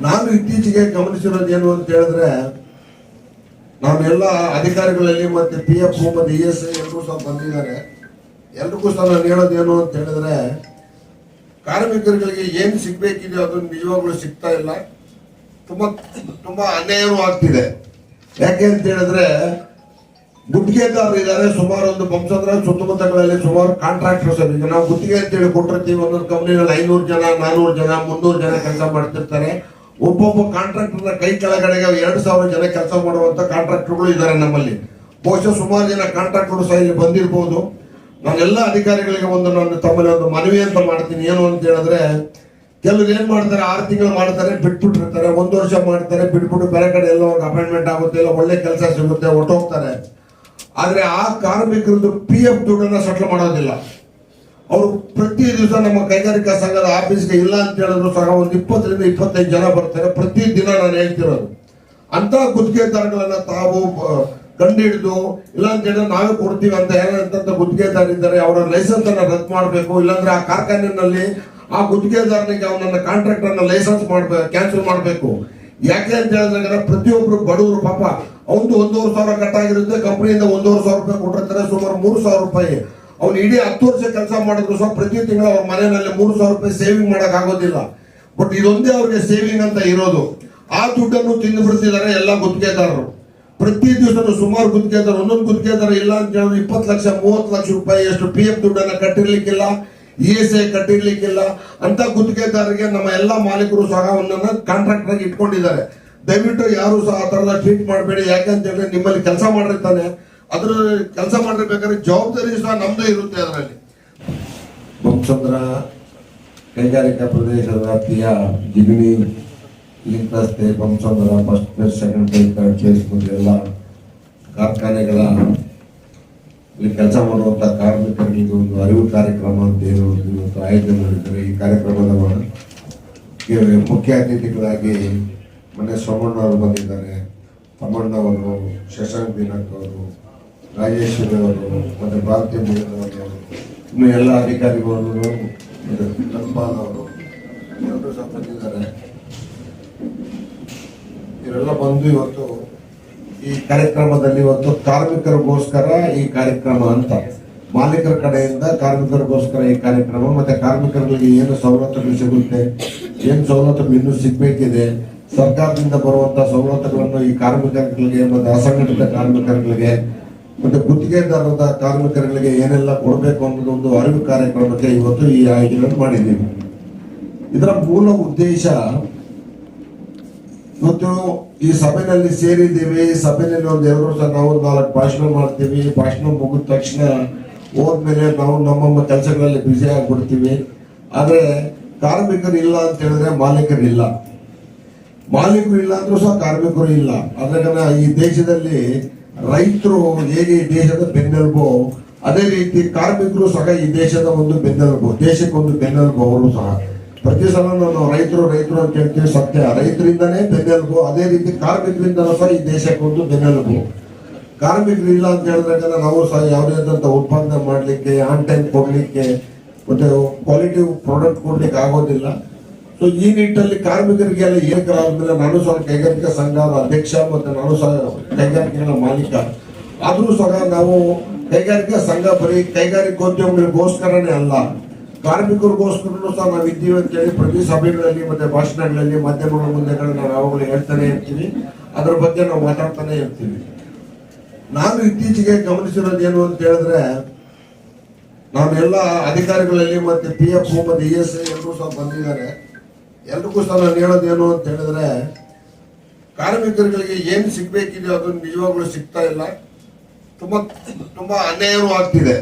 ನಾನು ಇತ್ತೀಚೆಗೆ ಗಮನಿಸಿರೋದು ಏನು ಅಂತ ಹೇಳಿದ್ರೆ ನಾವೆಲ್ಲ ಅಧಿಕಾರಿಗಳಲ್ಲಿ ಮತ್ತೆ ಪಿ ಎಫ್ ಮತ್ತೆ ಇ ಎಸ್ ಐ ಎಲ್ಲರೂ ಸಹ ಬಂದಿದ್ದಾರೆ. ಎಲ್ರಿಗೂ ಸಹ ನಾನು ಹೇಳೋದೇನು ಅಂತ ಹೇಳಿದ್ರೆ, ಕಾರ್ಮಿಕರುಗಳಿಗೆ ಏನು ಸಿಗ್ಬೇಕಿದೆ ಅದು ನಿಜವಾಗ್ಲೂ ಸಿಗ್ತಾ ಇಲ್ಲ. ತುಂಬಾ ತುಂಬಾ ಅನ್ಯಾಯವೂ ಆಗ್ತಿದೆ. ಯಾಕೆ ಅಂತ ಹೇಳಿದ್ರೆ, ಗುತ್ತಿಗೆದಾರರು ಇದ್ದಾರೆ, ಸುಮಾರು ಒಂದು ಬಂಸಂದ್ರ ಸುತ್ತಮುತ್ತಗಳಲ್ಲಿ ಸುಮಾರು ಕಾಂಟ್ರಾಕ್ಟರ್ಸ್ ಈಗ ನಾವು ಗುತ್ತಿಗೆ ಅಂತೇಳಿ ಕೊಟ್ಟಿರ್ತೀವಿ, ಒಂದೊಂದು ಕಂಪ್ನಿನಲ್ಲಿ ಐನೂರು ಜನ, ನಾನೂರು ಜನ, ಮುನ್ನೂರು ಜನ ಕೆಲಸ ಮಾಡ್ತಿರ್ತಾರೆ. ಒಬ್ಬೊಬ್ಬ ಕಾಂಟ್ರಾಕ್ಟರ್ನ ಕೈ ಕೆಳಗಡೆಗೆ ಎರಡು ಸಾವಿರ ಜನ ಕೆಲಸ ಮಾಡುವಂತ ಕಾಂಟ್ರಾಕ್ಟರ್ಗಳು ಇದ್ದಾರೆ ನಮ್ಮಲ್ಲಿ. ಬಹುಶಃ ಸುಮಾರು ಜನ ಕಾಂಟ್ರಾಕ್ಟರ್ ಸಹ ಇಲ್ಲಿ ಬಂದಿರಬಹುದು ನಾನೆಲ್ಲ ಅಧಿಕಾರಿಗಳಿಗೆ ಒಂದು ನಾನು ತಮ್ಮಲ್ಲಿ ಒಂದು ಮನವಿ ಅಂತ ಮಾಡ್ತೀನಿ. ಏನು ಅಂತ ಹೇಳಿದ್ರೆ, ಕೆಲವ್ರು ಏನ್ ಮಾಡ್ತಾರೆ, ಆರು ತಿಂಗಳು ಮಾಡ್ತಾರೆ, ಬಿಟ್ಬಿಟ್ಟಿರ್ತಾರೆ, ಒಂದು ವರ್ಷ ಮಾಡ್ತಾರೆ, ಬಿಟ್ಬಿಟ್ಟು ಬೇರೆ ಕಡೆ ಎಲ್ಲೋ ಅಪಾಯಿಂಟ್ಮೆಂಟ್ ಆಗುತ್ತೆ, ಇಲ್ಲ ಒಳ್ಳೆ ಕೆಲಸ ಸಿಗುತ್ತೆ ಹೊಟ್ಟೋಗ್ತಾರೆ ಆದ್ರೆ ಆ ಕಾರ್ಮಿಕರದ್ದು ಪಿ ಎಫ್ ದುಡ್ಡನ್ನ ಸೆಟ್ಲ್ ಮಾಡೋದಿಲ್ಲ. ಅವರು ಪ್ರತಿ ದಿವಸ ನಮ್ಮ ಕೈಗಾರಿಕಾ ಸಂಘದ ಆಫೀಸ್ಗೆ ಇಲ್ಲ ಅಂತ ಹೇಳಿದ್ರು ಸಹ ಒಂದು ಇಪ್ಪತ್ತರಿಂದ ಇಪ್ಪತ್ತೈದು ಜನ ಬರ್ತಾರೆ. ಪ್ರತಿ ದಿನ ನಾನು ಹೇಳ್ತಿರೋದು. ಅಂತ ಗುತ್ತಿಗೆದಾರಗಳನ್ನ ತಾವು ಕಂಡು ಹಿಡಿದು ಇಲ್ಲ ಅಂತ ಹೇಳಿದ್ರೆ ನಾವೇ ಕೊಡ್ತೀವಿ ಅಂತ ಏನಂತ ಗುತ್ತಿಗೆದಾರಿದ್ದಾರೆ ಅವರ ಲೈಸೆನ್ಸ್ ಅನ್ನ ರದ್ದು ಮಾಡಬೇಕು. ಇಲ್ಲಾಂದ್ರೆ ಆ ಕಾರ್ಖಾನೆಯಲ್ಲಿ ಆ ಗುತ್ತಿಗೆದಾರನಿಗೆ ಅವನನ್ನ ಕಾಂಟ್ರಾಕ್ಟ್ ಅನ್ನ ಲೈಸೆನ್ಸ್ ಮಾಡ್ಬೇಕು ಕ್ಯಾನ್ಸಲ್ ಮಾಡಬೇಕು. ಯಾಕೆ ಅಂತ ಹೇಳಿದ್ರೆ ಪ್ರತಿಯೊಬ್ರು ಬಡವರು ಪಾಪ ಅವನು ಒಂದೂವರೆ ಸಾವಿರ ಕಟ್ಟಾಗಿರುತ್ತೆ, ಕಂಪನಿಯಿಂದ ಒಂದೂವರೆ ಸಾವಿರ ರೂಪಾಯಿ ಕೊಟ್ಟಿರ್ತಾರೆ, ಸುಮಾರು ಮೂರು ಸಾವಿರ ರೂಪಾಯಿ. ಅವ್ನು ಇಡೀ ಹತ್ತು ವರ್ಷ ಕೆಲಸ ಮಾಡಿದ್ರು ಸಹ ಪ್ರತಿ ತಿಂಗಳು ಅವ್ರ ಮನೆಯಲ್ಲಿ ಮೂರು ಸಾವಿರ ರೂಪಾಯಿ ಸೇವಿಂಗ್ ಮಾಡಕ್ ಆಗೋದಿಲ್ಲ. ಬಟ್ ಇದೊಂದೇ ಅವ್ರಿಗೆ ಸೇವಿಂಗ್ ಅಂತ ಇರೋದು. ಆ ದುಡ್ಡನ್ನು ತಿಂದು ಬಿಡ್ತಿದ್ದಾರೆ ಎಲ್ಲ ಗುತ್ತಿಗೆದಾರರು. ಪ್ರತಿ ದಿವಸ ಸುಮಾರು ಗುತ್ತಿಗೆದಾರ ಒಂದೊಂದು ಗುತ್ತಿಗೆದಾರ ಇಲ್ಲ ಅಂತ ಹೇಳಿದ್ರೆ ಇಪ್ಪತ್ತು ಲಕ್ಷ, ಮೂವತ್ತು ಲಕ್ಷ ರೂಪಾಯಿ ಎಷ್ಟು ಪಿ ಎಫ್ ದುಡ್ಡನ್ನ ಕಟ್ಟಿರ್ಲಿಕ್ಕಿಲ್ಲ ಇ ಎಸ್ ಐ ಕಟ್ಟಿರ್ಲಿಕ್ಕಿಲ್ಲ. ಅಂತ ಗುತ್ತಿಗೆದಾರರಿಗೆ ನಮ್ಮ ಎಲ್ಲ ಮಾಲೀಕರು ಸಹ ಒಂದನ್ನ ಕಾಂಟ್ರಾಕ್ಟ್ ಇಟ್ಕೊಂಡಿದ್ದಾರೆ. ದಯವಿಟ್ಟು ಯಾರು ಸಹ ಆ ಥರದ ಟ್ರೀಟ್ ಮಾಡಬೇಡಿ. ಯಾಕಂತ ಹೇಳಿದ್ರೆ ನಿಮ್ಮಲ್ಲಿ ಕೆಲಸ ಮಾಡಿರ್ತಾನೆ ಅದ್ರ ಕೆಲಸ ಮಾಡಿರ್ಬೇಕಾದ್ರೆ ಜವಾಬ್ದಾರಿ ಸಹ ನಮ್ದೇ ಇರುತ್ತೆ ಅದರಲ್ಲಿ. ಬಂಸಂದ್ರ ಕೈಗಾರಿಕಾ ಪ್ರದೇಶದ ವ್ಯಾಪ್ತಿಯ ಜಿಗಣಿ ಲಿಂಕ್ ರಸ್ತೆ Bommasandra first place second place third place ಎಲ್ಲ ಕಾರ್ಖಾನೆಗಳ ಇಲ್ಲಿ ಕೆಲಸ ಮಾಡುವಂಥ ಕಾರ್ಮಿಕರಿಗೆ ಒಂದು ಅರಿವು ಕಾರ್ಯಕ್ರಮ ಅಂತ ಏನು ಇವತ್ತು ಆಯೋಜನೆ ಮಾಡಿದ್ದಾರೆ. ಈ ಕಾರ್ಯಕ್ರಮದ ಮುಖ್ಯ ಅತಿಥಿಗಳಾಗಿ ಮನೆ ಸೋಮಣ್ಣ ಅವರು ಬಂದಿದ್ದಾರೆ. ತಮ್ಮಣ್ಣವರು ಶಶಾಂಕ್ ದಿನಕ್ ಅವರು ರಾಜೇಶ್ವರಿ ಮತ್ತೆ ಭಾರತೀಯ ಮೂಲದವರು ಇನ್ನು ಎಲ್ಲ ಅಧಿಕಾರಿಗಳು ಧನ್ಪಾಲ್ ಅವರು ಎಲ್ಲರೂ ಇವರೆಲ್ಲ ಬಂದು ಇವತ್ತು ಈ ಕಾರ್ಯಕ್ರಮದಲ್ಲಿ ಇವತ್ತು ಕಾರ್ಮಿಕರಿಗೋಸ್ಕರ ಈ ಕಾರ್ಯಕ್ರಮ ಅಂತ. ಮಾಲೀಕರ ಕಡೆಯಿಂದ ಕಾರ್ಮಿಕರಿಗೋಸ್ಕರ ಈ ಕಾರ್ಯಕ್ರಮ, ಮತ್ತೆ ಕಾರ್ಮಿಕರಿಗೆ ಏನು ಸವಲತ್ತುಗಳು ಸಿಗುತ್ತೆ, ಏನು ಸವಲತ್ತು ಇನ್ನೂ ಸಿಗ್ಬೇಕಿದೆ, ಸರ್ಕಾರದಿಂದ ಬರುವಂತ ಸವಲತ್ತುಗಳನ್ನು ಈ ಕಾರ್ಮಿಕರಿಗೆ ಮತ್ತೆ ಅಸಂಘಟಿತ ಕಾರ್ಮಿಕರಿಗೆ ಮತ್ತೆ ಗುತ್ತಿಗೆದಾರರ ಕಾರ್ಮಿಕರಿಗೆ ಏನೆಲ್ಲ ಕೊಡಬೇಕು ಅನ್ನೋದು ಒಂದು ಅರಿವು ಕಾರ್ಯಕ್ರಮಕ್ಕೆ ಇವತ್ತು ಈ ಆಯ್ಕೆಗಳನ್ನು ಮಾಡಿದ್ದೀವಿ. ಇದರ ಮೂಲ ಉದ್ದೇಶ ಇವತ್ತು ಈ ಸಭೆಯಲ್ಲಿ ಸೇರಿದ್ದೀವಿ. ಸಭೆಯಲ್ಲಿ ಒಂದು ಎರಡು ವರ್ಷ ನಾವು ನಾಲ್ಕು ಭಾಷಣ ಮಾಡ್ತೀವಿ. ಭಾಷಣ ಮುಗಿದ ತಕ್ಷಣ ಹೋದ್ಮೇಲೆ ನಾವು ನಮ್ಮ ಕೆಲಸಗಳಲ್ಲಿ ಬ್ಯುಸಿ ಆಗ್ಬಿಡ್ತೀವಿ. ಆದ್ರೆ ಕಾರ್ಮಿಕರು ಇಲ್ಲ ಅಂತ ಹೇಳಿದ್ರೆ ಮಾಲೀಕರು ಇಲ್ಲ. ಮಾಲೀಕರು ಇಲ್ಲ ಅಂದ್ರೂ ಸಹ ಕಾರ್ಮಿಕರು ಇಲ್ಲ. ಅದ್ರಾಗ ಈ ದೇಶದಲ್ಲಿ ರೈತರು ಹೇಗೆ ಈ ದೇಶದ ಬೆನ್ನೆಲುಬು? ಅದೇ ರೀತಿ ಕಾರ್ಮಿಕರು ಸಹ ಈ ದೇಶದ ಒಂದು ಬೆನ್ನೆಲುಬು ದೇಶಕ್ಕೊಂದು ಬೆನ್ನೆಲುಬು ಅವರು ಸಹ. ಪ್ರತಿ ಸಲ ನಾವು ರೈತರು ರೈತರು ಅಂತ ಹೇಳ್ತೀವಿ ಸತ್ಯ. ರೈತರಿಂದನೇ ಬೆನ್ನೆಲುಬು, ಅದೇ ರೀತಿ ಕಾರ್ಮಿಕರಿಂದ ಸಹ ಈ ದೇಶಕ್ಕೊಂದು ಬೆನ್ನೆಲುಬು. ಕಾರ್ಮಿಕರು ಇಲ್ಲ ಅಂತ ಹೇಳಿದಾಗ ನಾವು ಸಹ ಯಾವುದೇ ಆದಂಥ ಉತ್ಪಾದನೆ ಮಾಡಲಿಕ್ಕೆ ಆನ್ ಟೈಮ್ ಕೊಡ್ಲಿಕ್ಕೆ, ಮತ್ತೆ ಕ್ವಾಲಿಟಿ ಪ್ರಾಡಕ್ಟ್ ಕೊಡ್ಲಿಕ್ಕೆ ಆಗೋದಿಲ್ಲ. ಸೊ ಈ ನಿಟ್ಟಿನಲ್ಲಿ ಕಾರ್ಮಿಕರಿಗೆಲ್ಲ ಏಕರಾದ್ಮೇಲೆ ನಾನು ಸಹ ಕೈಗಾರಿಕಾ ಸಂಘದ ಅಧ್ಯಕ್ಷ ಮತ್ತು ನಾನು ಸಹ ಕೈಗಾರಿಕೆಗಳ ಮಾಲೀಕ. ಆದರೂ ಸಹ ನಾವು ಕೈಗಾರಿಕಾ ಸಂಘ ಬರೀ ಕೈಗಾರಿಕೋದ್ಯಮಗಳಿಗೋಸ್ಕರನೇ ಅಲ್ಲ. ಕಾರ್ಮಿಕರಿಗೋಸ್ಕರನೂ ಸಹ ನಾವು ಇದ್ದೀವಿ ಅಂತ ಹೇಳಿ ಪ್ರತಿ ಸಭೆಗಳಲ್ಲಿ ಮತ್ತೆ ಭಾಷಣಗಳಲ್ಲಿ ಮಾಧ್ಯಮಗಳ ಮುಂದೆ ನಾವು ಯಾವಾಗಲೂ ಹೇಳ್ತಾನೆ ಇರ್ತೀವಿ. ಅದರ ಬಗ್ಗೆ ನಾವು ಮಾತಾಡ್ತಾನೆ ಇರ್ತೀವಿ. ನಾನು ಇತ್ತೀಚೆಗೆ ಗಮನಿಸಿರೋದು ಏನು ಅಂತ ಹೇಳಿದ್ರೆ ನಾವೆಲ್ಲ ಅಧಿಕಾರಿಗಳಲ್ಲಿ ಮತ್ತೆ ಪಿ ಎಫ್ ಮತ್ತೆ ಇ ಎಸ್ ಐ ಎಲ್ಲರೂ ಸಹ ಬಂದಿದ್ದಾರೆ. ಎಲ್ರಿಗೂ ಸಹ ನಾನು ಹೇಳೋದೇನು ಅಂತ ಹೇಳಿದ್ರೆ, ಕಾರ್ಮಿಕರುಗಳಿಗೆ ಏನು ಸಿಗ್ಬೇಕಿದೆ ಅದು ನಿಜವಾಗ್ಲೂ ಸಿಗ್ತಾ ಇಲ್ಲ. ತುಂಬಾ ತುಂಬಾ ಅನ್ಯಾಯವೂ ಆಗ್ತಿದೆ.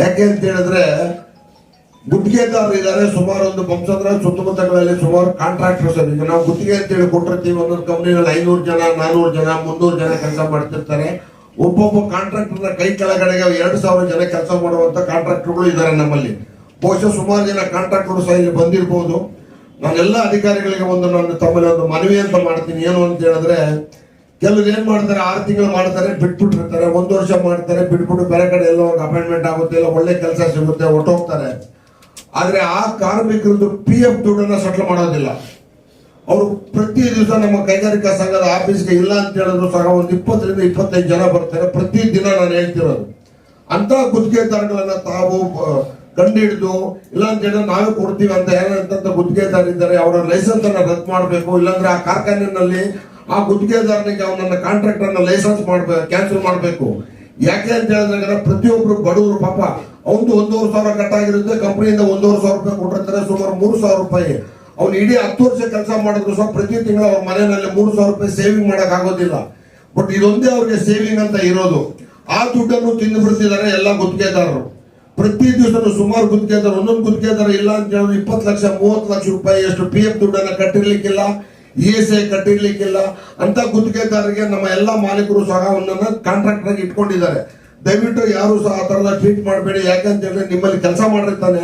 ಯಾಕೆ ಅಂತ ಹೇಳಿದ್ರೆ, ಗುತ್ತಿಗೆದಾರರು ಇದ್ದಾರೆ, ಸುಮಾರು ಒಂದು ಬಂಸಂದ್ರ ಸುತ್ತಮುತ್ತಗಳಲ್ಲಿ ಸುಮಾರು ಕಾಂಟ್ರಾಕ್ಟರ್ಸ್ ಈಗ ನಾವು ಗುತ್ತಿಗೆ ಅಂತೇಳಿ ಕೊಟ್ಟಿರ್ತೀವಿ, ಒಂದೊಂದು ಕಂಪ್ನಿನಲ್ಲಿ ಐನೂರು ಜನ, ನಾನೂರು ಜನ, ಮುನ್ನೂರು ಜನ ಕೆಲಸ ಮಾಡ್ತಿರ್ತಾರೆ. ಒಬ್ಬೊಬ್ಬ ಕಾಂಟ್ರಾಕ್ಟರ್ನ ಕೈ ಕೆಳಗಡೆಗೆ ಎರಡು ಸಾವಿರ ಜನ ಕೆಲಸ ಮಾಡುವಂತ ಕಾಂಟ್ರಾಕ್ಟರ್ಗಳು ಇದ್ದಾರೆ ನಮ್ಮಲ್ಲಿ. ಬಹುಶಃ ಸುಮಾರು ಜನ ಕಾಂಟ್ರಾಕ್ಟರ್ ಸಹ ಇಲ್ಲಿ ಬಂದಿರಬಹುದು ನಾನೆಲ್ಲ ಅಧಿಕಾರಿಗಳಿಗೆ ಒಂದು ನನ್ನ ತಮ್ಮಲ್ಲಿ ಒಂದು ಮನವಿ ಅಂತ ಮಾಡ್ತೀನಿ. ಏನು ಅಂತ ಹೇಳಿದ್ರೆ, ಕೆಲವ್ರು ಏನ್ ಮಾಡ್ತಾರೆ, ಆರು ತಿಂಗಳು ಮಾಡ್ತಾರೆ, ಬಿಟ್ಬಿಟ್ಟಿರ್ತಾರೆ, ಒಂದು ವರ್ಷ ಮಾಡ್ತಾರೆ, ಬಿಟ್ಬಿಟ್ಟು ಬೇರೆ ಕಡೆ ಎಲ್ಲೋ ಅಪಾಯಿಂಟ್ಮೆಂಟ್ ಆಗುತ್ತೆ, ಇಲ್ಲ ಒಳ್ಳೆ ಕೆಲಸ ಸಿಗುತ್ತೆ ಹೊಟ್ಟೋಗ್ತಾರೆ ಆದ್ರೆ ಆ ಕಾರ್ಮಿಕರದ್ದು ಪಿ ಎಫ್ ದುಡ್ಡನ್ನ ಸೆಟ್ಲ್ ಮಾಡೋದಿಲ್ಲ. ಅವರು ಪ್ರತಿ ದಿವಸ ನಮ್ಮ ಕೈಗಾರಿಕಾ ಸಂಘದ ಆಫೀಸ್ಗೆ ಇಲ್ಲ ಅಂತ ಹೇಳಿದ್ರು ಸಹ ಒಂದು ಇಪ್ಪತ್ತರಿಂದ ಇಪ್ಪತ್ತೈದು ಜನ ಬರ್ತಾರೆ. ಪ್ರತಿ ದಿನ ನಾನು ಹೇಳ್ತಿರೋದು. ಅಂತ ಗುತ್ತಿಗೆದಾರಗಳನ್ನ ತಾವು ಆ, ಕಂಡುಹಿಡಿದು ಇಲ್ಲ ಅಂತ ಹೇಳಿದ್ರೆ ನಾವೇ ಕೊಡ್ತೀವಿ ಅಂತ ಏನಂತ ಗುತ್ತಿಗೆದಾರಿದ್ದಾರೆ ಅವರ ಲೈಸೆನ್ಸ್ ಅನ್ನ ರದ್ದು ಮಾಡಬೇಕು. ಇಲ್ಲಾಂದ್ರೆ ಆ ಕಾರ್ಖಾನೆಯಲ್ಲಿ ಆ ಗುತ್ತಿಗೆದಾರನಿಗೆ ಅವನನ್ನ ಕಾಂಟ್ರಾಕ್ಟ್ ಅನ್ನ ಲೈಸೆನ್ಸ್ ಮಾಡ್ಬೇಕು ಕ್ಯಾನ್ಸಲ್ ಮಾಡಬೇಕು. ಯಾಕೆ ಅಂತ ಹೇಳಿದ್ರೆ ಪ್ರತಿಯೊಬ್ರು ಬಡವರು ಪಾಪ ಅವನು ಒಂದೂವರೆ ಸಾವಿರ ಕಟ್ಟಾಗಿರುತ್ತೆ ಕಂಪನಿಯಿಂದ ಒಂದೂವರೆ ಸಾವಿರ ರೂಪಾಯಿ ಕೊಟ್ಟಿರ್ತಾರೆ ಸುಮಾರು ಮೂರು ಸಾವಿರ ರೂಪಾಯಿ. ಅವ್ನು ಇಡೀ ಹತ್ತು ವರ್ಷ ಕೆಲಸ ಮಾಡಿದ್ರು ಸಹ ಪ್ರತಿ ತಿಂಗಳು ಅವ್ರ ಮನೆಯಲ್ಲಿ ಮೂರು ಸಾವಿರ ರೂಪಾಯಿ ಸೇವಿಂಗ್ ಮಾಡಕ್ ಆಗೋದಿಲ್ಲ. ಬಟ್ ಇದೊಂದೇ ಅವ್ರಿಗೆ ಸೇವಿಂಗ್ ಅಂತ ಇರೋದು. ಆ ದುಡ್ಡನ್ನು ತಿಂದು ಬಿಡ್ತಿದ್ದಾರೆ ಎಲ್ಲ ಗುತ್ತಿಗೆದಾರರು. ಪ್ರತಿ ದಿವಸ ಸುಮಾರು ಗುತ್ತಿಗೆದಾರ, ಒಂದೊಂದು ಗುತ್ತಿಗೆದಾರ ಇಲ್ಲ ಅಂತ ಹೇಳಿದ್ರೆ ಇಪ್ಪತ್ತು ಲಕ್ಷ, ಮೂವತ್ತು ಲಕ್ಷ ರೂಪಾಯಿ ಎಷ್ಟು ಪಿ ಎಫ್ ದುಡ್ಡನ್ನ ಕಟ್ಟಿರ್ಲಿಕ್ಕಿಲ್ಲ ಇ ಎಸ್ ಐ ಕಟ್ಟಿರ್ಲಿಕ್ಕಿಲ್ಲ, ಅಂತ ಗುತ್ತಿಗೆದಾರರಿಗೆ ನಮ್ಮ ಎಲ್ಲ ಮಾಲೀಕರು ಸಹ ಒಂದನ್ನು ಕಾಂಟ್ರಾಕ್ಟರ್ ಇಟ್ಕೊಂಡಿದ್ದಾರೆ. ದಯವಿಟ್ಟು ಯಾರು ಸಹ ಆ ಥರದ ಟ್ರೀಟ್ ಮಾಡಬೇಡಿ. ಯಾಕಂತ ಹೇಳಿದ್ರೆ ನಿಮ್ಮಲ್ಲಿ ಕೆಲಸ ಮಾಡಿರ್ತಾನೆ.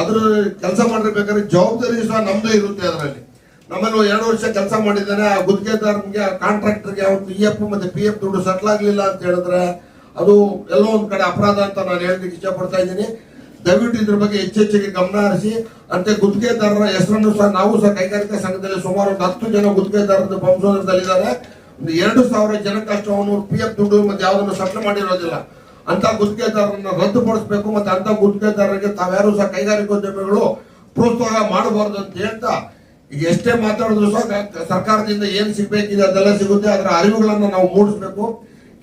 ಅದ್ರ ಕೆಲಸ ಮಾಡಿರ್ಬೇಕಾದ್ರೆ ಜವಾಬ್ದಾರಿ ಸಹ ನಮ್ದೇ ಇರುತ್ತೆ ಅದರಲ್ಲಿ. ನಮ್ಮಲ್ಲಿ ಎರಡು ವರ್ಷ ಕೆಲಸ ಮಾಡಿದ್ದಾನೆ. ಆ ಗುತ್ತಿಗೆದಾರನಿಗೆ ಆ ಕಾಂಟ್ರಾಕ್ಟರ್ಗೆ ಅವನು ಇ ಎಫ್ ಮತ್ತೆ ಪಿ ಎಫ್ ದುಡ್ಡು ಸೆಟ್ಲ್ ಆಗ್ಲಿಲ್ಲ ಅಂತ ಹೇಳಿದ್ರೆ ಅದು ಎಲ್ಲೋ ಒಂದ್ ಕಡೆ ಅಪರಾಧ ಅಂತ ನಾನು ಹೇಳಲಿಕ್ಕೆ ಇಷ್ಟಪಡ್ತಾ ಇದ್ದೀನಿ. ದಯವಿಟ್ಟು ಇದ್ರ ಬಗ್ಗೆ ಹೆಚ್ಚೆಚ್ಚಿಗೆ ಗಮನ ಹರಿಸಿ. ಅಂತ ಗುತ್ತಿಗೆದಾರರ ಹೆಸರನ್ನು ಸಹ ನಾವು ಸಹ ಕೈಗಾರಿಕಾ ಸಂಘದಲ್ಲಿ ಸುಮಾರು ಒಂದು ಹತ್ತು ಜನ ಗುತ್ತಿಗೆದಾರರ ಬಂಸೋದ್ರಲ್ಲಿದ್ದಾರೆ ಒಂದು ಎರಡು ಸಾವಿರ ಜನಕ್ಕಷ್ಟು ಅವನು ಪಿ ಎಫ್ ದುಡ್ಡು ಮತ್ತೆ ಯಾವುದನ್ನು ಸಪ್ಲ ಮಾಡಿರೋದಿಲ್ಲ. ಅಂತ ಗುತ್ತಿಗೆದಾರರನ್ನ ರದ್ದುಪಡಿಸಬೇಕು ಮತ್ತೆ ಅಂತ ಗುತ್ತಿಗೆದಾರರಿಗೆ ತಾವ್ಯಾರು ಸಹ ಕೈಗಾರಿಕೋದ್ಯಮಿಗಳು ಪ್ರೋತ್ಸಾಹ ಮಾಡಬಾರ್ದು ಅಂತ ಹೇಳ್ತಾ, ಈಗ ಎಷ್ಟೇ ಮಾತಾಡಿದ್ರು ಸಹ ಸರ್ಕಾರದಿಂದ ಏನ್ ಸಿಗ್ಬೇಕಿದೆ ಅದೆಲ್ಲ ಸಿಗುತ್ತೆ. ಅದರ ಅರಿವುಗಳನ್ನ ನಾವು ಮೂಡಿಸ್ಬೇಕು.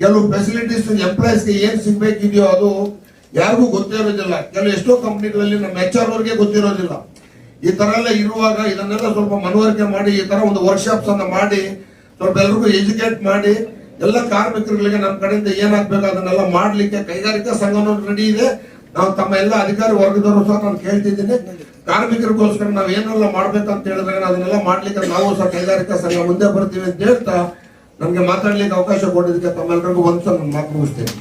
ಕೆಲವು ಫೆಸಿಲಿಟೀಸ್ ಎಂಪ್ಲಾಯೀಸ್ಗೆ ಏನ್ ಸಿಗ್ಬೇಕಿದೆಯೋ ಅದು ಯಾರಿಗೂ ಗೊತ್ತೇ ಇರೋದಿಲ್ಲ. ಕೆಲವು ಎಷ್ಟೋ ಕಂಪ್ನಿಗಳಲ್ಲಿ ನಮ್ಮ ಎಚ್ ಆರ್ ಅವ್ರಿಗೆ ಗೊತ್ತಿರೋದಿಲ್ಲ ಈ ತರ ಎಲ್ಲ ಇರುವಾಗ ಇದನ್ನೆಲ್ಲ ಸ್ವಲ್ಪ ಮನವರಿಕೆ ಮಾಡಿ, ಈ ತರ ಒಂದು ವರ್ಕ್ಶಾಪ್ಸ್ ಅನ್ನ ಮಾಡಿ, ಸ್ವಲ್ಪ ಎಲ್ರಿಗೂ ಎಜುಕೇಟ್ ಮಾಡಿ, ಎಲ್ಲ ಕಾರ್ಮಿಕರುಗಳಿಗೆ ನಮ್ಮ ಕಡೆಯಿಂದ ಏನಾಗ್ಬೇಕು ಅದನ್ನೆಲ್ಲ ಮಾಡಲಿಕ್ಕೆ ಕೈಗಾರಿಕಾ ಸಂಘನೂ ರೆಡಿ ಇದೆ. ನಾವು ತಮ್ಮ ಎಲ್ಲ ಅಧಿಕಾರಿ ವರ್ಗದವರು ಸಹ ನಾನು ಕೇಳ್ತಿದ್ದೀನಿ. ಕಾರ್ಮಿಕರಿಗೋಸ್ಕರ ನಾವು ಏನೆಲ್ಲ ಮಾಡ್ಬೇಕಂತ ಹೇಳಿದ್ರೆ ಅದನ್ನೆಲ್ಲ ಮಾಡ್ಲಿಕ್ಕೆ ನಾವು ಸಹ ಕೈಗಾರಿಕಾ ಸಂಘ ಮುಂದೆ ಬರ್ತೀವಿ ಅಂತ ಹೇಳ್ತಾ ನಮ್ಗೆ ಮಾತಾಡ್ಲಿಕ್ಕೆ ಅವಕಾಶ ಕೊಟ್ಟಿದ್ದಕ್ಕೆ ತಮ್ಮೆಲ್ಲರಿಗೂ ಒಂದ್ಸಲ ನಾನು ಮಾತು ಮುಗಿಸ್ತೇನೆ.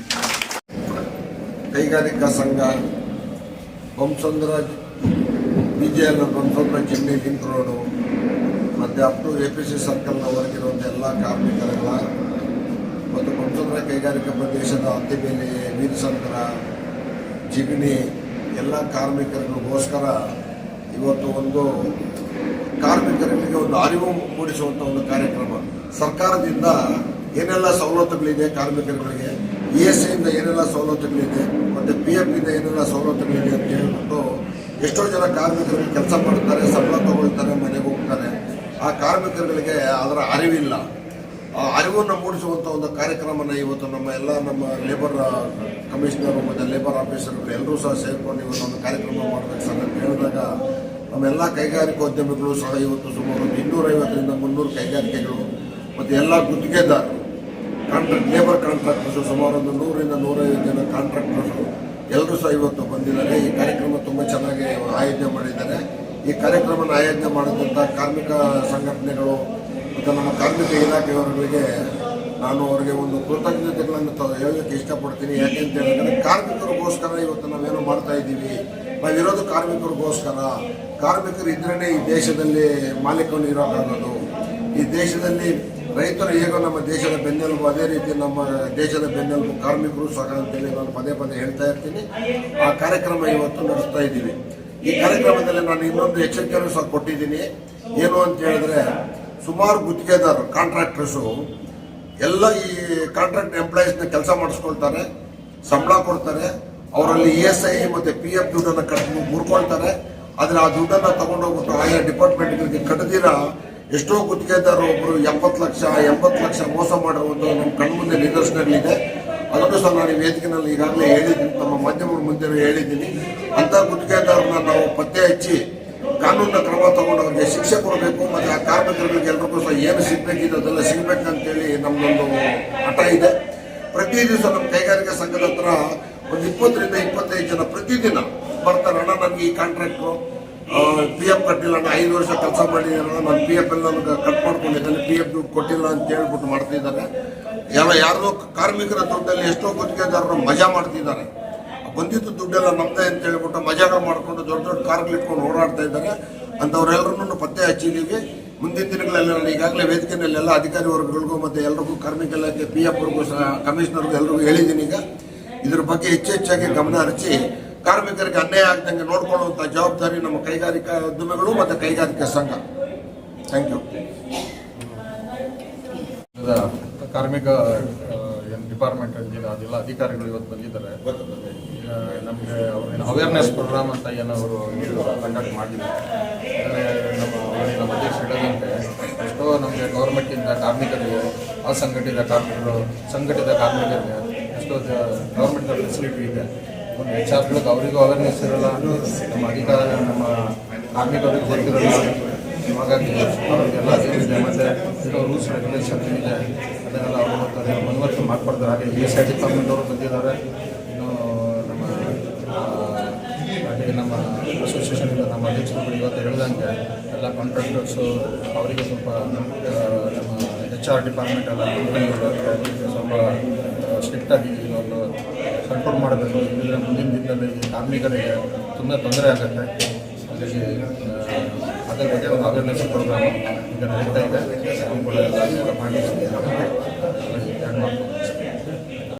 ಕೈಗಾರಿಕಾ ಸಂಘ ಬಂಸಂದ್ರ ವಿಜಯನ ಬಂಸಂದ್ರ ಚಿಮ್ನಿ ಲಿಂಕ್ ರೋಡು, ಮತ್ತು up to A P C ಸರ್ಕಲ್ನವರೆಗಿರುವಂಥ ಎಲ್ಲ ಕಾರ್ಮಿಕರುಗಳ, ಮತ್ತು ಬಂಸಂದ್ರ ಕೈಗಾರಿಕಾ ಪ್ರದೇಶದ ಅತ್ತಿಬೇಲಿ ವೀರಸಂದ್ರ, ಜಿಗಣಿ, ಎಲ್ಲ ಕಾರ್ಮಿಕರಿಗೋಸ್ಕರ ಇವತ್ತು ಒಂದು ಕಾರ್ಮಿಕರಿಗೆ ಒಂದು ಅರಿವು ಮೂಡಿಸುವಂಥ ಒಂದು ಕಾರ್ಯಕ್ರಮ. ಸರ್ಕಾರದಿಂದ ಏನೆಲ್ಲ ಸವಲತ್ತುಗಳಿದೆ ಕಾರ್ಮಿಕರುಗಳಿಗೆ, ಇ ಎಸ್ ಐಯಿಂದ ಏನೆಲ್ಲ ಸವಲತ್ತುಗಳಿದೆ ಮತ್ತು ಪಿ ಇಂದ ಏನೆಲ್ಲ ಸವಲತ್ತುಗಳಿದೆ ಅಂತ ಹೇಳ್ಬಿಟ್ಟು ಎಷ್ಟೋ ಜನ ಕಾರ್ಮಿಕರು ಕೆಲಸ ಮಾಡ್ತಾರೆ, ಸಂಬಳ ತಗೊಳ್ತಾರೆ, ಮನೆಗೆ ಹೋಗ್ತಾರೆ. ಆ ಕಾರ್ಮಿಕರುಗಳಿಗೆ ಅದರ ಅರಿವಿಲ್ಲ. ಆ ಅರಿವನ್ನು ಮೂಡಿಸುವಂಥ ಒಂದು ಕಾರ್ಯಕ್ರಮನ ಇವತ್ತು ನಮ್ಮ ಎಲ್ಲ ನಮ್ಮ ಲೇಬರ್ ಕಮಿಷನರು ಮತ್ತು ಲೇಬರ್ ಆಫೀಸರ್ಗಳು ಎಲ್ಲರೂ ಸಹ ಸೇರ್ಕೊಂಡು ಇವತ್ತು ಒಂದು ಕಾರ್ಯಕ್ರಮ ಮಾಡಬೇಕು ಸರ್ ಅಂತ ಹೇಳಿದಾಗ ನಮ್ಮೆಲ್ಲ ಕೈಗಾರಿಕೋದ್ಯಮಿಗಳು ಸಹ ಇವತ್ತು ಸುಮಾರು ಇನ್ನೂರೈವತ್ತರಿಂದ ಮುನ್ನೂರು ಕೈಗಾರಿಕೆಗಳು ಮತ್ತು ಎಲ್ಲ ಗುತ್ತಿಗೆದಾರರು ಕಾಂಟ್ರಾಕ್ಟ್ ಲೇಬರ್ ಕಾಂಟ್ರಾಕ್ಟರ್ಸು ಸುಮಾರು ಒಂದು ನೂರಿಂದ ನೂರೈವತ್ತು ಜನ ಕಾಂಟ್ರಾಕ್ಟರ್ಸು ಎಲ್ಲರೂ ಸಹ ಇವತ್ತು ಬಂದಿದ್ದಾರೆ. ಈ ಕಾರ್ಯಕ್ರಮ ತುಂಬ ಚೆನ್ನಾಗಿ ಆಯೋಜನೆ ಮಾಡಿದ್ದಾರೆ. ಈ ಕಾರ್ಯಕ್ರಮನ ಆಯೋಜನೆ ಮಾಡಿದಂಥ ಕಾರ್ಮಿಕ ಸಂಘಟನೆಗಳು ಮತ್ತು ನಮ್ಮ ಕಾರ್ಮಿಕ ಇಲಾಖೆಯವರುಗಳಿಗೆ ನಾನು ಅವರಿಗೆ ಒಂದು ಕೃತಜ್ಞತೆಗಳನ್ನು ಹೇಳಲಿಕ್ಕೆ ಇಷ್ಟಪಡ್ತೀನಿ. ಯಾಕೆ ಅಂತ ಹೇಳಿದ್ರೆ ಕಾರ್ಮಿಕರಿಗೋಸ್ಕರ ಇವತ್ತು ನಾವೇನು ಮಾಡ್ತಾ ಇದ್ದೀವಿ. ನಾವಿರೋದು ಕಾರ್ಮಿಕರಿಗೋಸ್ಕರ. ಕಾರ್ಮಿಕರು ಇದ್ರೇ ಈ ದೇಶದಲ್ಲಿ ಮಾಲೀಕನು ಇರೋಕ್ಕಾಗೋದು. ಈ ದೇಶದಲ್ಲಿ ರೈತರು ಹೇಗೋ ನಮ್ಮ ದೇಶದ ಬೆನ್ನೆಲುಬು ಅದೇ ರೀತಿ ನಮ್ಮ ದೇಶದ ಬೆನ್ನೆಲುಬು ಕಾರ್ಮಿಕರು ಸಹ ಅಂತೇಳಿ ನಾನು ಪದೇ ಪದೇ ಹೇಳ್ತಾ ಇರ್ತೀನಿ. ಆ ಕಾರ್ಯಕ್ರಮ ಇವತ್ತು ನಡೆಸ್ತಾ ಇದ್ದೀವಿ. ಈ ಕಾರ್ಯಕ್ರಮದಲ್ಲಿ ನಾನು ಇನ್ನೊಂದು ಎಚ್ಚರಿಕೆಯನ್ನು ಸಹ ಕೊಟ್ಟಿದ್ದೀನಿ. ಏನು ಅಂತ ಹೇಳಿದ್ರೆ, ಸುಮಾರು ಗುತ್ತಿಗೆದಾರರು ಕಾಂಟ್ರಾಕ್ಟರ್ಸು ಎಲ್ಲ ಈ ಕಾಂಟ್ರಾಕ್ಟ್ ಎಂಪ್ಲಾಯೀಸ್ನ ಕೆಲಸ ಮಾಡಿಸ್ಕೊಳ್ತಾರೆ, ಸಂಬಳ ಕೊಡ್ತಾರೆ. ಅವರಲ್ಲಿ ಇ ಎಸ್ ಐ ಮತ್ತು ಪಿ ಎಫ್ ದುಡ್ಡನ್ನು ಕಟ್ ಮುರ್ಕೊಳ್ತಾರೆ. ಆದರೆ ಆ ದುಡ್ಡನ್ನು ತಗೊಂಡೋಗ್ಬಿಟ್ಟು ಆಯಾ ಡಿಪಾರ್ಟ್ಮೆಂಟ್ಗಳಿಗೆ ಕಟ್ಟದಿರ ಎಷ್ಟೋ ಗುತ್ತಿಗೆದಾರರು ಒಬ್ಬರು ಎಪ್ಪತ್ತು ಲಕ್ಷ, ಎಂಬತ್ತು ಲಕ್ಷ ಮೋಸ ಮಾಡಿರುವುದು ನಮ್ಮ ಕಣ್ಮುಂದೆ ನಿದರ್ಶನಗಳಿದೆ. ಅದನ್ನು ಸಹ ನಾನು ಈ ವೇದಿಕೆನಲ್ಲಿ ಈಗಾಗಲೇ ಹೇಳಿದ್ದೀನಿ, ತಮ್ಮ ಮಾಧ್ಯಮಗಳ ಮುಂದೆ ಹೇಳಿದ್ದೀನಿ. ಅಂಥ ಗುತ್ತಿಗೆದಾರರನ್ನ ನಾವು ಪತ್ತೆ ಹಚ್ಚಿ ಕಾನೂನಿನ ಕ್ರಮ ತಗೊಂಡು ಅವ್ರಿಗೆ ಶಿಕ್ಷೆ ಕೊಡಬೇಕು, ಮತ್ತು ಆ ಕಾರ್ಮಿಕರಿಗೆ ಎಲ್ರಿಗೂ ಸಹ ಏನು ಸಿಗಬೇಕಿದೆ ಅದೆಲ್ಲ ಸಿಗಬೇಕು ಅಂತೇಳಿ ನಮ್ಮದೊಂದು ಹಠ ಇದೆ. ಪ್ರತಿ ದಿವಸ ನಮ್ಮ ಕೈಗಾರಿಕಾ ಸಂಘದ ಹತ್ರ ಒಂದು ಇಪ್ಪತ್ತರಿಂದ ಇಪ್ಪತ್ತೈದು ಜನ ಪ್ರತಿದಿನ ಬರ್ತಾರೆ, ಅಣ್ಣ, ನನಗೆ ಈ ಕಾಂಟ್ರಾಕ್ಟ್ರು ಪಿ ಎಫ್ ಕಟ್ಟಿಲ್ಲ ನಾನು ಐದು ವರ್ಷ ಕೆಲಸ ಮಾಡಿದ್ದೀರಣ್ಣ ನಾನು ಪಿ ಎಫ್ ಎಲ್ಲ ಕಟ್ ಮಾಡ್ಕೊಂಡಿದ್ದೇನೆ ಪಿ ಎಫ್ ಕೊಟ್ಟಿಲ್ಲ ಅಂತ ಹೇಳ್ಬಿಟ್ಟು ಮಾಡ್ತಿದ್ದಾರೆ. ಎಲ್ಲ ಯಾರೋ ಕಾರ್ಮಿಕರ ದುಡ್ಡಲ್ಲಿ ಎಷ್ಟೋ ಗುತ್ತಿಗೆದಾರರು ಮಜಾ ಮಾಡ್ತಿದ್ದಾರೆ. ಬಂದಿದ್ದು ದುಡ್ಡೆಲ್ಲ ನಮ್ಮದೇ ಅಂತ ಹೇಳ್ಬಿಟ್ಟು ಮಜಾಗ ಮಾಡ್ಕೊಂಡು ದೊಡ್ಡ ದೊಡ್ಡ ಕಾರ್ಗಳು ಇಟ್ಕೊಂಡು ಓಡಾಡ್ತಾ ಇದ್ದಾರೆ. ಅಂಥವ್ರೆಲ್ಲರನ್ನು ಪತ್ತೆ ಹಚ್ಚಿದೀವಿ ಮುಂದಿನ ದಿನಗಳಲ್ಲಿ ನಾನು ಈಗಾಗಲೇ ವೇದಿಕೆಯಲ್ಲಿ ಎಲ್ಲ ಅಧಿಕಾರಿ ವರ್ಗಗಳಿಗೂ ಮತ್ತು ಎಲ್ರಿಗೂ ಕಾರ್ಮಿಕ ಇಲಾಖೆ ಪಿ ಎಫ್ಗೂ ಸಹ ಕಮಿಷನರ್ಗೂ ಎಲ್ರಿಗೂ ಹೇಳಿದ್ದೀನಿ ಈಗ. ಇದ್ರ ಬಗ್ಗೆ ಹೆಚ್ಚು ಹೆಚ್ಚಾಗಿ ಗಮನ ಹರಿಸಿ ಕಾರ್ಮಿಕರಿಗೆ ಅನ್ಯಾಯ ಆಗದಂಗೆ ನೋಡ್ಕೊಳ್ಳುವಂಥ ಜವಾಬ್ದಾರಿ ನಮ್ಮ ಕೈಗಾರಿಕಾ ಉದ್ಯಮಗಳು ಮತ್ತು ಕೈಗಾರಿಕಾ ಸಂಘ. ಥ್ಯಾಂಕ್ ಯು ಕಾರ್ಮಿಕ ಏನು ಡಿಪಾರ್ಟ್ಮೆಂಟ್ ಅದೆಲ್ಲ ಅಧಿಕಾರಿಗಳು ಇವತ್ತು ಬಂದಿದ್ದಾರೆ. ನಮಗೆ ಅವ್ರೇನು ಅವೇರ್ನೆಸ್ ಪ್ರೋಗ್ರಾಮ್ ಅಂತ ಏನು ಅವರು ಕಂಡಕ್ಟ್ ಮಾಡಿದ್ದಾರೆ. ನಮ್ಮ ನಮ್ಮ ಅಧ್ಯಕ್ಷ ಹೇಳಿದಂತೆ ಎಷ್ಟೋ ನಮಗೆ ಗೌರ್ಮೆಂಟಿಂದ ಕಾರ್ಮಿಕರಿಗೆ ಅಸಂಘಟಿತ ಕಾರ್ಮಿಕರು ಸಂಘಟಿತ ಕಾರ್ಮಿಕರಿಗೆ ಎಷ್ಟೋ ಗೌರ್ಮೆಂಟ್ ಫೆಸಿಲಿಟಿ ಇದೆ. ಒಂದು ಎಚ್ ಆರ್ಗಳಿಗೆ ಅವರಿಗೂ ಅವೇರ್ನೆಸ್ ಇರಲ್ಲ. ನಮ್ಮ ಅಧಿಕಾರ ನಮ್ಮ ಕಾರ್ಮಿಕರಿಗೆ ಗೊತ್ತಿರಲ್ಲ ಹಾಗಾಗಿ ಅವರಿಗೆಲ್ಲ ಅದೇನಿದೆ ಮತ್ತು ಇರೋ ರೂಲ್ಸ್ ರೆಗ್ಯುಲೇಷನ್ ಏನಿದೆ, ಅದನ್ನೆಲ್ಲ ಅವರು ಮತ್ತು ಮನವರಿಕೆ ಮಾಡ್ಕೊಡ್ತಾರೆ ಹಾಗೆ ಇ ಎಸ್ ಐ ಡಿಪಾರ್ಟ್ಮೆಂಟ್ ಅವರು ಬಂದಿದ್ದಾರೆ. ಇನ್ನು ನಮ್ಮ ಹಾಗೆ ನಮ್ಮ ಅಸೋಸಿಯೇಷನಿಂದ ನಮ್ಮ ಅಧ್ಯಕ್ಷರು ಇವತ್ತು ಹೇಳ್ದಂಗೆ ಎಲ್ಲ ಕಾಂಟ್ರಾಕ್ಟರ್ಸು ಅವರಿಗೆ ಸ್ವಲ್ಪ ನಮ್ಮ ಎಚ್ ಆರ್ ಡಿಪಾರ್ಟ್ಮೆಂಟ್ ಎಲ್ಲ ಕಂಪ್ನಿಗಳು ಸ್ವಲ್ಪ ಸ್ಟ್ರಿಕ್ಟಾಗಿ ಇದೊಂದು ಕಂಟ್ರೋಲ್ ಮಾಡಬೇಕು ಇಲ್ಲದ್ರೆ ಮುಂದಿನ ದಿನದಲ್ಲಿ ಕಾರ್ಮಿಕರಿಗೆ ತುಂಬ ತೊಂದರೆ ಆಗುತ್ತೆ. ಹಾಗಾಗಿ ಅದರ ಬಗ್ಗೆ ಒಂದು ಅವೇರ್ನೆಸ್ ಪ್ರೋಗ್ರಾಮ್ ಈಗ ನಡೀತಾ ಇದೆ. ಮಾಡಿ.